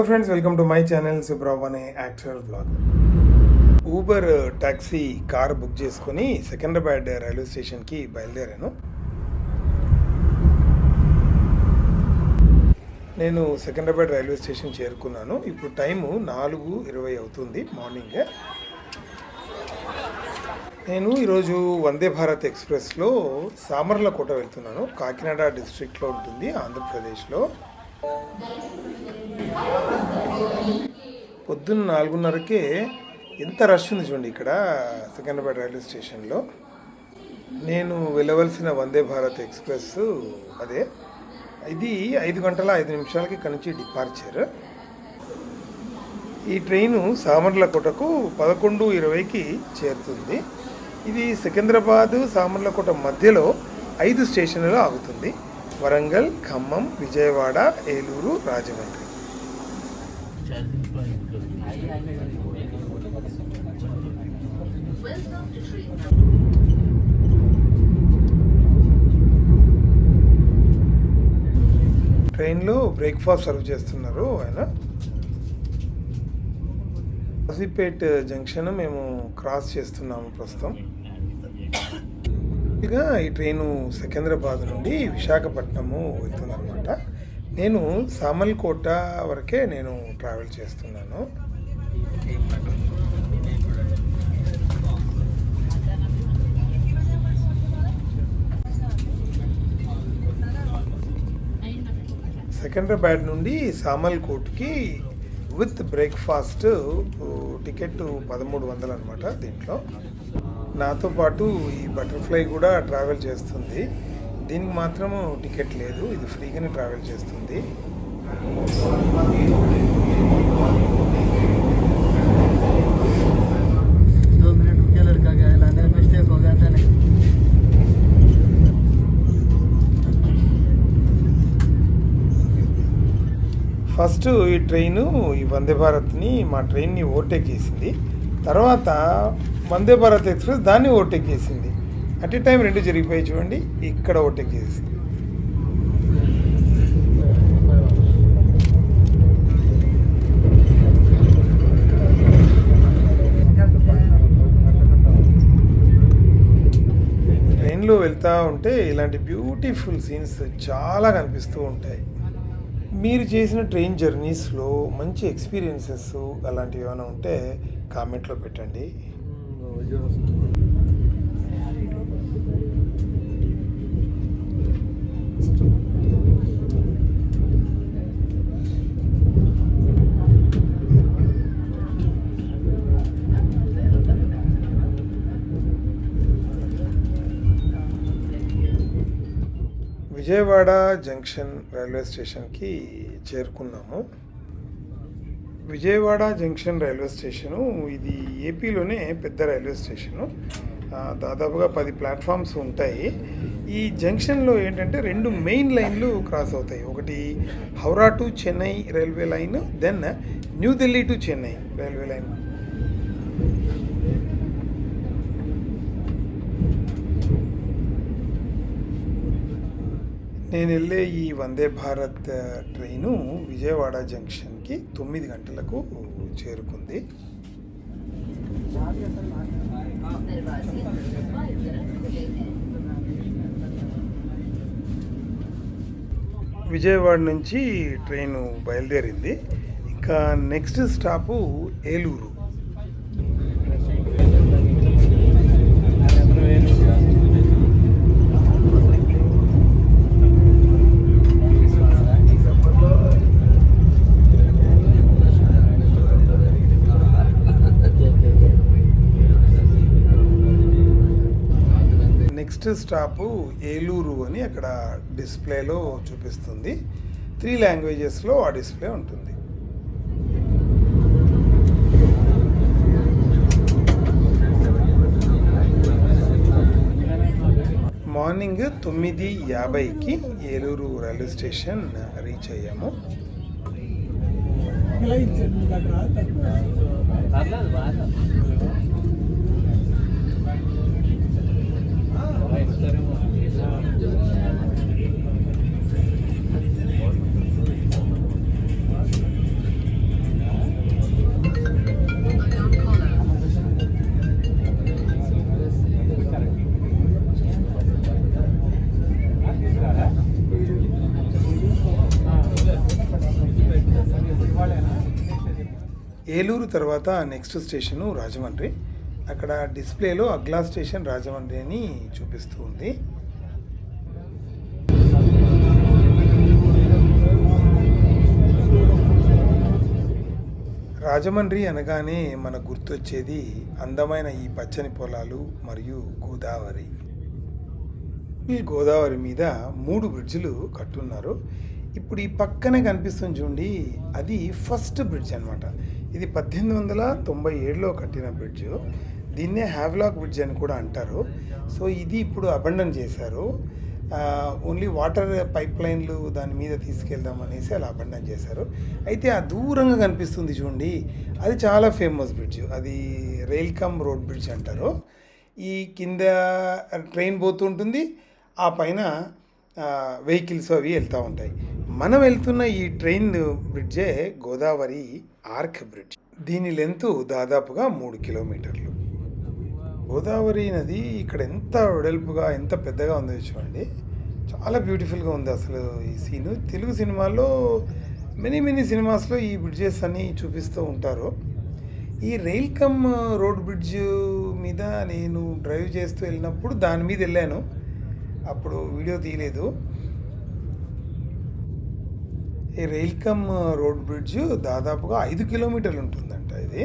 Hello friends welcome to my channel Subrao అనే actor blog Uber taxi car book చేసుకొని Secunderabad railway స్టేషన్కి బయలుదేరాను. నేను సికింద్రాబాద్ రైల్వే స్టేషన్ చేరుకున్నాను. ఇప్పుడు టైము నాలుగు ఇరవై అవుతుంది మార్నింగ్ నేను ఈరోజు వందే భారత్ ఎక్స్ప్రెస్లో సామర్లకోట వెళ్తున్నాను. కాకినాడ డిస్ట్రిక్ట్లో ఉంటుంది ఆంధ్రప్రదేశ్లో. పొద్దున్న నాలుగున్నరకే ఎంత రష్ ఉంది చూడండి ఇక్కడ సికింద్రాబాద్ రైల్వే స్టేషన్లో. నేను వెళ్ళవలసిన వందే భారత్ ఎక్స్ప్రెస్ అదే. ఇది ఐదు గంటల ఐదు నిమిషాలకి ఇక్కడ నుంచి డిపార్చర్ ఈ ట్రైను సామర్లకోటకు పదకొండు ఇరవైకి చేరుతుంది. ఇది సికింద్రాబాద్ సామర్లకోట మధ్యలో ఐదు స్టేషన్లలో ఆగుతుంది. వరంగల్ ఖమ్మం విజయవాడ ఏలూరు రాజమండ్రి. ట్రైన్లో బ్రేక్ఫాస్ట్ సర్వ్ చేస్తున్నారు ఆయన. కాజీపేట్ జంక్షన్ మేము క్రాస్ చేస్తున్నాము ప్రస్తుతం. ఇక ఈ ట్రైను సికింద్రాబాద్ నుండి విశాఖపట్నము వెళ్తుందన్నమాట. నేను సామల్కోట వరకే నేను ట్రావెల్ చేస్తున్నాను. సికింద్రాబాద్ నుండి సామల్కోట్కి విత్ బ్రేక్ఫాస్ట్ టికెట్ పదమూడు వందలు అనమాట దీంట్లో. నాతో పాటు ఈ బటర్ఫ్లై కూడా ట్రావెల్ చేస్తుంది. దీనికి మాత్రము టికెట్ లేదు. ఇది ఫ్రీగానే ట్రావెల్ చేస్తుంది. ఫస్ట్ ఈ ట్రైను ఈ వందే భారత్ని మా ట్రైన్ని ఓవర్టేక్ చేసింది. తర్వాత వందే భారత్ ఎక్స్ప్రెస్ దాన్ని ఓవర్టేక్ చేసింది. అట్ ఏ టైం రెండు జరిగిపోయి చూడండి. ఇక్కడ ఓవర్టేక్ చేసింది ట్రైన్లో వెళ్తూ ఉంటే ఇలాంటి బ్యూటిఫుల్ సీన్స్ చాలా కనిపిస్తూ ఉంటాయి. మీరు చేసిన ట్రైన్ జర్నీస్లో మంచి ఎక్స్పీరియన్సెస్ అలాంటివి ఏమైనా ఉంటే కామెంట్లో పెట్టండి. విజయవాడ జంక్షన్ రైల్వే స్టేషన్కి చేరుకున్నాము. విజయవాడ జంక్షన్ రైల్వే స్టేషను ఇది ఏపీలోనే పెద్ద రైల్వే స్టేషను. దాదాపుగా పది ప్లాట్ఫామ్స్ ఉంటాయి. ఈ జంక్షన్లో ఏంటంటే రెండు మెయిన్ లైన్లు క్రాస్ అవుతాయి. ఒకటి Howrah to Chennai railway line then new Delhi to Chennai railway line. నేను వెళ్ళే ఈ వందే భారత్ ట్రైను విజయవాడ జంక్షన్కి తొమ్మిది గంటలకు చేరుకుంది. విజయవాడ నుంచి ట్రైను బయలుదేరింది. ఇంకా next stop Eluru. Next stop Eluru అని అక్కడ డిస్ప్లేలో చూపిస్తుంది. త్రీ లాంగ్వేజెస్లో ఆ డిస్ప్లే ఉంటుంది. మార్నింగ్ తొమ్మిది యాభైకి ఏలూరు రైల్వే స్టేషన్ రీచ్ అయ్యాము. పర్లేదు ఏలూరు తర్వాత నెక్స్ట్ స్టేషను రాజమండ్రి. అక్కడ డిస్ప్లేలో అగ్లా స్టేషన్ రాజమండ్రి అని చూపిస్తూ ఉంది. రాజమండ్రి అనగానే మన గుర్తొచ్చేది అందమైన ఈ పచ్చని పొలాలు మరియు గోదావరి. ఈ గోదావరి మీద మూడు బ్రిడ్జ్లు కట్టున్నారు. ఇప్పుడు ఈ పక్కనే కనిపిస్తుంది చూడండి అది ఫస్ట్ బ్రిడ్జ్ అనమాట ఇది పద్దెనిమిది వందల తొంభై ఏడులో కట్టిన బ్రిడ్జ్. దీన్నే హ్యావ్లాక్ బ్రిడ్జ్ అని కూడా అంటారు. సో ఇది ఇప్పుడు అబండన్ చేశారు. ఓన్లీ వాటర్ పైప్ లైన్లు దాని మీద తీసుకెళ్దాం అనేసి అలా అబండన్ చేశారు. అయితే ఆ దూరంగా కనిపిస్తుంది చూడండి. అది చాలా ఫేమస్ బ్రిడ్జ్ అది రైల్ కమ్ రోడ్ బ్రిడ్జ్ అంటారు. ఈ కింద ట్రైన్ పోతుంటుంది ఆ పైన వెహికల్స్ అవి వెళ్తూ ఉంటాయి. మనం వెళ్తున్న ఈ ట్రైన్ బ్రిడ్జే గోదావరి ఆర్క్ బ్రిడ్జ్ దీని లెంత్ దాదాపుగా మూడు కిలోమీటర్లు. గోదావరి నది ఇక్కడ ఎంత వెడల్పుగా ఎంత పెద్దగా ఉందో చూడండి. చాలా బ్యూటిఫుల్గా ఉంది అసలు ఈ సీను. తెలుగు సినిమాల్లో మెనీ మెనీ సినిమాస్లో ఈ బ్రిడ్జెస్ అన్నీ చూపిస్తూ ఉంటారు. ఈ రైల్ కమ్ రోడ్ బ్రిడ్జ్ మీద నేను డ్రైవ్ చేస్తూ వెళ్ళినప్పుడు దాని మీద వెళ్ళాను. అప్పుడు వీడియో తీయలేదు. ఈ రైల్ కమ్ రోడ్ బ్రిడ్జ్ దాదాపుగా ఐదు కిలోమీటర్లు ఉంటుందంట ఇది.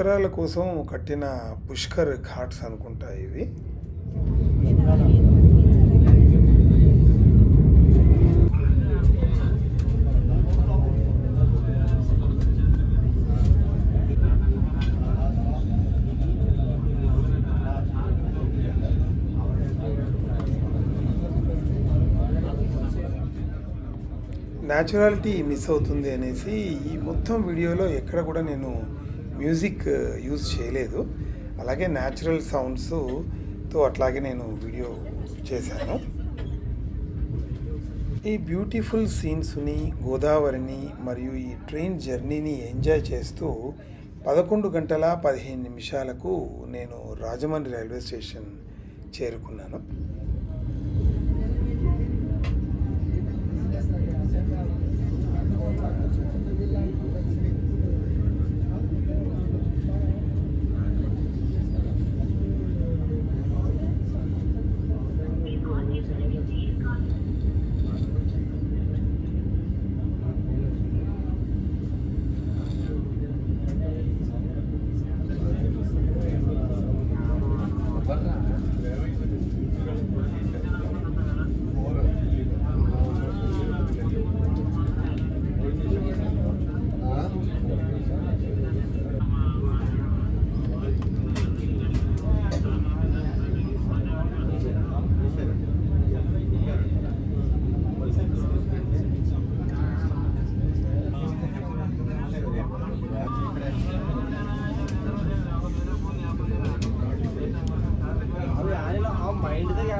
పుష్కరాల కోసం కట్టిన పుష్కర్ ఘాట్స్ అనుకుంటా ఇవి. న్యాచురాలిటీ మిస్ అవుతుంది అనేసి ఈ మొత్తం వీడియోలో ఎక్కడ కూడా నేను మ్యూజిక్ uh, యూజ్ చేయలేదు. అలాగే న్యాచురల్ సౌండ్స్తో అట్లాగే నేను వీడియో చేశాను. ఈ బ్యూటిఫుల్ సీన్స్ని గోదావరిని మరియు ఈ ట్రైన్ జర్నీని ఎంజాయ్ చేస్తూ పదకొండు గంటల పదిహేను నిమిషాలకు నేను రాజమండ్రి రైల్వే స్టేషన్ చేరుకున్నాను అవి ఆయన ఆ మైండ్ దగ్గర ఎలా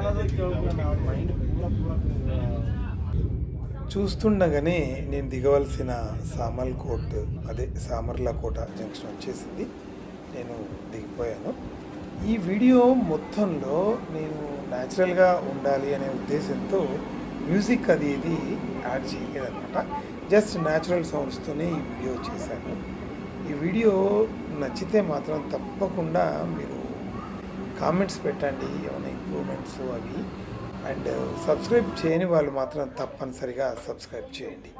దొరికావు మైండ్ పూర పూర చూస్తుండగానే నేను దిగవలసిన సామల్ కోట్ అదే సామర్లకోట జంక్షన్ వచ్చేసింది. నేను దిగిపోయాను. ఈ వీడియో మొత్తంలో నేను న్యాచురల్గా ఉండాలి అనే ఉద్దేశంతో మ్యూజిక్ అది ఇది యాడ్ చేయలేదన్నమాట. జస్ట్ న్యాచురల్ సౌండ్స్తోనే ఈ వీడియో చేశాను. ఈ వీడియో నచ్చితే మాత్రం తప్పకుండా మీరు కామెంట్స్ పెట్టండి ఏమైనా ఇంప్రూవ్మెంట్స్ అవి. అండ్ సబ్స్క్రైబ్ uh, చేయని వాళ్ళు మాత్రం తప్పనిసరిగా సబ్స్క్రైబ్ చేయండి.